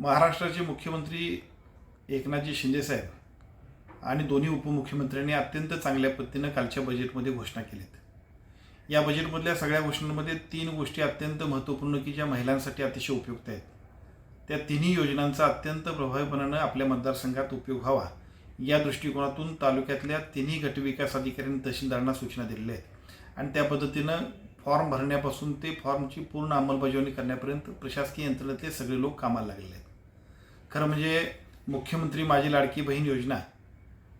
महाराष्ट्राचे मुख्यमंत्री एकनाथजी शिंदेसाहेब आणि दोन्ही उपमुख्यमंत्र्यांनी अत्यंत चांगल्या पद्धतीनं कालच्या बजेटमध्ये घोषणा केलीत या बजेटमधल्या सगळ्या घोषणांमध्ये तीन गोष्टी अत्यंत महत्त्वपूर्ण की ज्या महिलांसाठी अतिशय उपयुक्त आहेत. त्या तिन्ही योजनांचा अत्यंत प्रभावीपणानं आपल्या मतदारसंघात उपयोग व्हावा या दृष्टिकोनातून तालुक्यातल्या तिन्ही गटविकास अधिकाऱ्यांनी तहसीलदारांना सूचना दिलेल्या आहेत. आणि त्या पद्धतीनं फॉर्म भरण्यापासून ते फॉर्मची पूर्ण अंमलबजावणी करण्यापर्यंत प्रशासकीय यंत्रणेतले सगळे लोक कामाला लागलेले आहेत. खरं म्हणजे मुख्यमंत्री माझी लाडकी बहीण योजना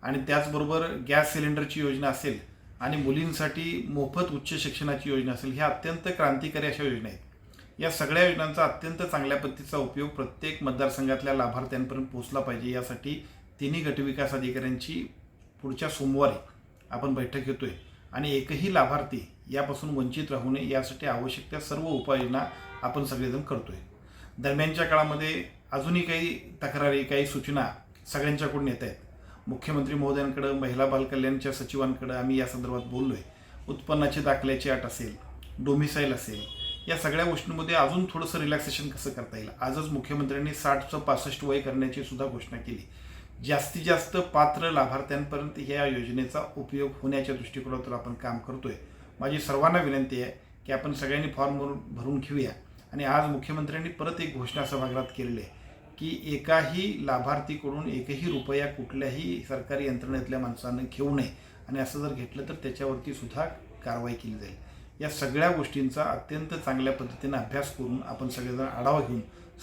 आणि त्याचबरोबर गॅस सिलेंडरची योजना असेल आणि मुलींसाठी मोफत उच्च शिक्षणाची योजना असेल ह्या अत्यंत क्रांतिकारी अशा योजना आहेत. या सगळ्या योजनांचा अत्यंत चांगल्या पद्धतीचा उपयोग प्रत्येक मतदारसंघातल्या लाभार्थ्यांपर्यंत पोहोचला पाहिजे यासाठी तिन्ही गटविकास अधिकाऱ्यांची पुढच्या सोमवारी आपण बैठक घेतोय. आणि एकही लाभार्थी यापासून वंचित राहू नये यासाठी आवश्यक त्या सर्व उपाययोजना आपण सगळेजण करतो आहे दरम्यानच्या काळामध्ये अजूनही काही तक्रारी काही सूचना सगळ्यांच्याकडून येत आहेत. मुख्यमंत्री महोदयांकडं महिला बालकल्याणच्या सचिवांकडं आम्ही या संदर्भात बोललो आहे उत्पन्नाची दाखल्याची अट असेल डोमिसाईल असेल या सगळ्या गोष्टींमध्ये अजून थोडंसं रिलॅक्सेशन कसं करता येईल? आजच मुख्यमंत्र्यांनी साठचं पासष्ट वय करण्याची सुद्धा घोषणा केली. जास्तीत जास्त पात्र लाभार्थ्यांपर्यंत या योजनेचा उपयोग होण्याच्या दृष्टिकोनातून आपण काम करतोय. माझी सर्वांना विनंती आहे की आपण सगळ्यांनी फॉर्म भरून भरून घेऊया. आणि आज मुख्यमंत्र्यांनी परत एक घोषणा सभागृहात केलेली आहे. की एकाही लाभार्थीकडून एकही रुपया कुठल्याही सरकारी यंत्रणेतल्या माणसानं घेऊ नये. आणि असं जर घेतलं तर त्याच्यावरती सुद्धा कारवाई केली जाईल. या सगळ्या गोष्टींचा अत्यंत चांगल्या पद्धतीनं अभ्यास करून आपण सगळेजण आढावा घेऊन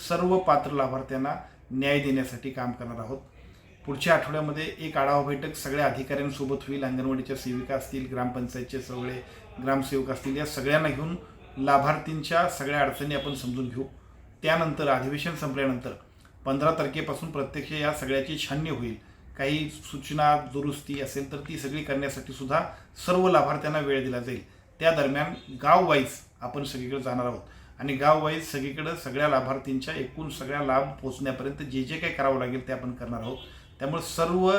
सर्व पात्र लाभार्थ्यांना न्याय देण्यासाठी काम करणार आहोत. पुढच्या आठवड्यामध्ये एक आढावा बैठक सगळ्या अधिकाऱ्यांसोबत होईल. अंगणवाडीच्या सेविका असतील ग्रामपंचायतचे सगळे ग्रामसेवक असतील या सगळ्यांना घेऊन लाभार्थींच्या सगळ्या अडचणी आपण समजून घेऊ. त्यानंतर अधिवेशन संपल्यानंतर पंधरा तारखेपासून प्रत्यक्ष या सगळ्याची छाननी होईल. काही सूचना दुरुस्ती असेल तर ती सगळी करण्यासाठी सुद्धा सर्व लाभार्थ्यांना वेळ दिला जाईल. त्या दरम्यान गाव वाईज आपण सगळीकडे जाणार आहोत. आणि गाव वाईज सगळीकडे सगळ्या लाभार्थींच्या एकूण सगळ्या लाभ पोचण्यापर्यंत जे जे काही करावं लागेल ते आपण करणार आहोत. त्यामुळे सर्व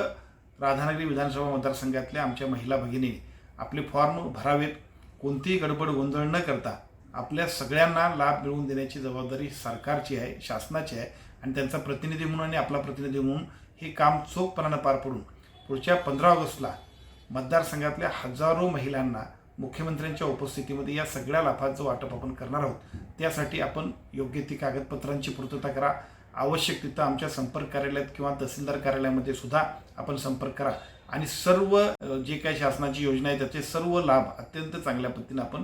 राधानगरी विधानसभा मतदारसंघातल्या आमच्या महिला भगिनी आपले फॉर्म भरावेत. कोणतीही गडबड गोंधळ न करता आपल्या सगळ्यांना लाभ मिळवून देण्याची जबाबदारी सरकारची आहे शासनाची आहे आणि त्यांचा प्रतिनिधी म्हणून आणि आपला प्रतिनिधी म्हणून हे काम चोखपणानं पार पडून पुढच्या पंधरा ऑगस्टला मतदारसंघातल्या हजारो महिलांना मुख्यमंत्र्यांच्या उपस्थितीमध्ये या सगळ्या लाभाचं वाटप आपण करणार आहोत. त्यासाठी आपण योग्य ती कागदपत्रांची पूर्तता करा. आवश्यक तिथं आमच्या संपर्क कार्यालयात किंवा तहसीलदार कार्यालयामध्ये सुद्धा आपण संपर्क करा. आणि सर्व जे काही शासनाची योजना आहे त्याचे सर्व लाभ अत्यंत चांगल्या पद्धतीने आपण